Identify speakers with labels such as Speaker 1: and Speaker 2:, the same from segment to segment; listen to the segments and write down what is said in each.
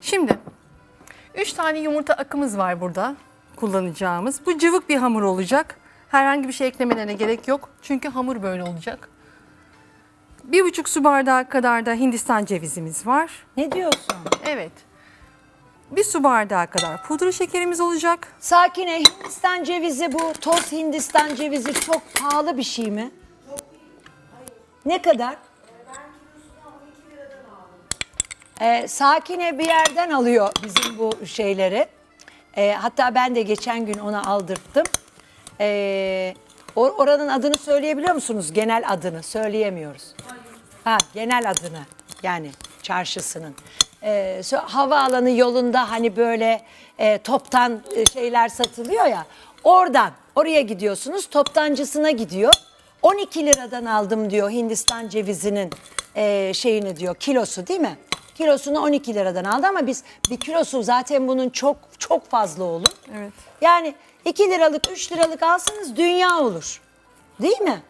Speaker 1: Şimdi 3 tane yumurta akımız var burada kullanacağımız. Bu cıvık bir hamur olacak. Herhangi bir şey eklemelerine gerek yok. Çünkü hamur böyle olacak. Bir buçuk su bardağı kadar da Hindistan cevizimiz var.
Speaker 2: Ne diyorsun?
Speaker 1: Evet. Bir su bardağı kadar pudra şekerimiz olacak.
Speaker 2: Sakine Hindistan cevizi bu toz Hindistan cevizi çok pahalı bir şey mi? Ne kadar? Ee, Sakine bir yerden alıyor bizim bu şeyleri. Ee, hatta ben de geçen gün ona aldırttım. Ee, or- oranın adını söyleyebiliyor musunuz? Genel adını söyleyemiyoruz. Ha, genel adını yani çarşısının. Şu havaalanı yolunda hani böyle e, toptan e, şeyler satılıyor ya. Oradan oraya gidiyorsunuz toptancısına gidiyor. 12 liradan aldım diyor Hindistan cevizinin e, şeyini diyor kilosu değil mi? Kilosunu 12 liradan aldı ama biz bir kilosu zaten bunun çok çok fazla olur.
Speaker 1: Evet.
Speaker 2: Yani 2 liralık 3 liralık alsanız dünya olur. Değil mi?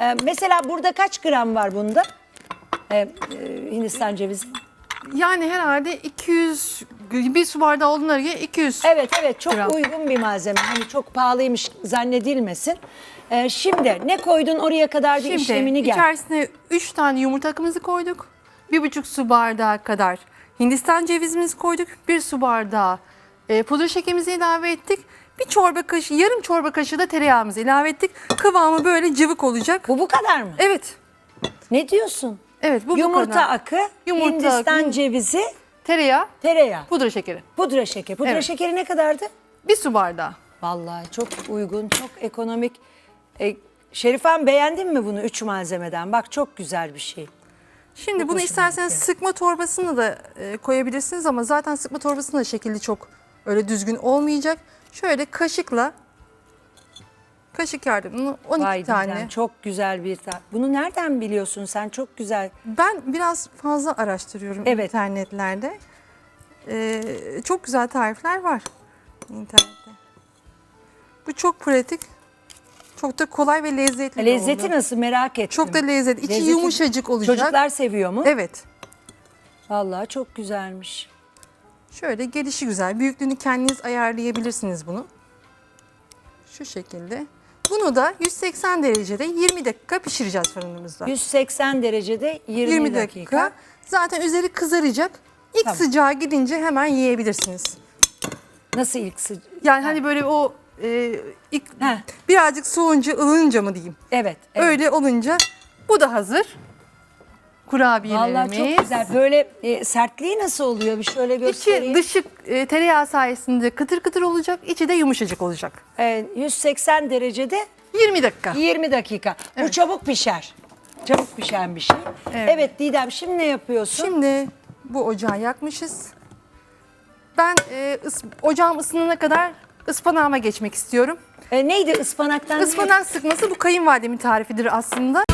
Speaker 2: Ee, mesela burada kaç gram var bunda? Ee, e, Hindistan cevizi.
Speaker 1: Yani herhalde 200 bir su bardağı olduğuna göre 200.
Speaker 2: Evet evet çok
Speaker 1: Gram.
Speaker 2: uygun bir malzeme. Hani çok pahalıymış zannedilmesin. Ee, şimdi ne koydun oraya kadar bir
Speaker 1: Şimdi
Speaker 2: işlemini gel.
Speaker 1: içerisine 3 tane yumurta akımızı koyduk. 1,5 su bardağı kadar Hindistan cevizimizi koyduk. 1 su bardağı e, pudra şekerimizi ilave ettik. Bir çorba kaşığı, yarım çorba kaşığı da tereyağımızı ilave ettik. Kıvamı böyle cıvık olacak.
Speaker 2: Bu bu kadar mı?
Speaker 1: Evet.
Speaker 2: Ne diyorsun?
Speaker 1: Evet bu bu
Speaker 2: Yumurta
Speaker 1: kadar.
Speaker 2: akı,
Speaker 1: Yumurta
Speaker 2: Hindistan
Speaker 1: akı.
Speaker 2: cevizi,
Speaker 1: Tereyağı,
Speaker 2: tereyağı,
Speaker 1: pudra şekeri.
Speaker 2: pudra şekeri. Pudra
Speaker 1: Evet.
Speaker 2: şekeri ne kadardı?
Speaker 1: Bir su bardağı.
Speaker 2: Vallahi çok uygun, çok ekonomik. E, Şerifem beğendin mi bunu üç malzemeden? Bak çok güzel bir şey.
Speaker 1: Şimdi
Speaker 2: Çok
Speaker 1: bunu isterseniz
Speaker 2: gitti.
Speaker 1: sıkma torbasını da e, koyabilirsiniz ama zaten sıkma torbasının da şekli çok öyle düzgün olmayacak. Şöyle kaşıkla kaşık yardımıyla 12
Speaker 2: Vay
Speaker 1: tane.
Speaker 2: Didem, çok güzel bir ta- Bunu nereden biliyorsun sen? Çok güzel.
Speaker 1: Ben biraz fazla araştırıyorum
Speaker 2: Evet.
Speaker 1: internetlerde. Ee, çok güzel tarifler var internette. Bu çok pratik. Çok da kolay ve lezzetli
Speaker 2: Lezzeti
Speaker 1: oldu.
Speaker 2: nasıl merak ettim.
Speaker 1: Çok da lezzetli. İçi
Speaker 2: Lezzeti-
Speaker 1: yumuşacık olacak.
Speaker 2: Çocuklar seviyor mu?
Speaker 1: Evet.
Speaker 2: Vallahi çok güzelmiş.
Speaker 1: Şöyle gelişi güzel. Büyüklüğünü kendiniz ayarlayabilirsiniz bunu. Şu şekilde. Bunu da 180 derecede 20 dakika pişireceğiz fırınımızda.
Speaker 2: 180 derecede 20,
Speaker 1: 20
Speaker 2: dakika.
Speaker 1: dakika. Zaten üzeri kızaracak. İlk
Speaker 2: Tamam.
Speaker 1: sıcağı gidince hemen yiyebilirsiniz.
Speaker 2: Nasıl ilk sı-
Speaker 1: Yani hani böyle o e, ilk
Speaker 2: Heh.
Speaker 1: birazcık soğunca ılınca mı diyeyim.
Speaker 2: Evet. evet.
Speaker 1: Öyle olunca bu da hazır. Kurabiyelerimiz.
Speaker 2: Vallahi çok güzel. Böyle e, sertliği nasıl oluyor? Bir şöyle göstereyim.
Speaker 1: İçi dışı e, tereyağı sayesinde kıtır kıtır olacak, içi de yumuşacık olacak.
Speaker 2: E, 180 derecede
Speaker 1: 20 dakika.
Speaker 2: 20 dakika. Bu çabuk pişer. Çabuk pişen bir şey. Evet.
Speaker 1: Evet.
Speaker 2: Didem şimdi ne yapıyorsun?
Speaker 1: Şimdi bu ocağı yakmışız. Ben e, ıs- ocağım ısınana kadar ıspanağıma geçmek istiyorum.
Speaker 2: E, neydi ıspanaktan?
Speaker 1: Ispanak sıkması bu kayınvalidemin tarifidir aslında.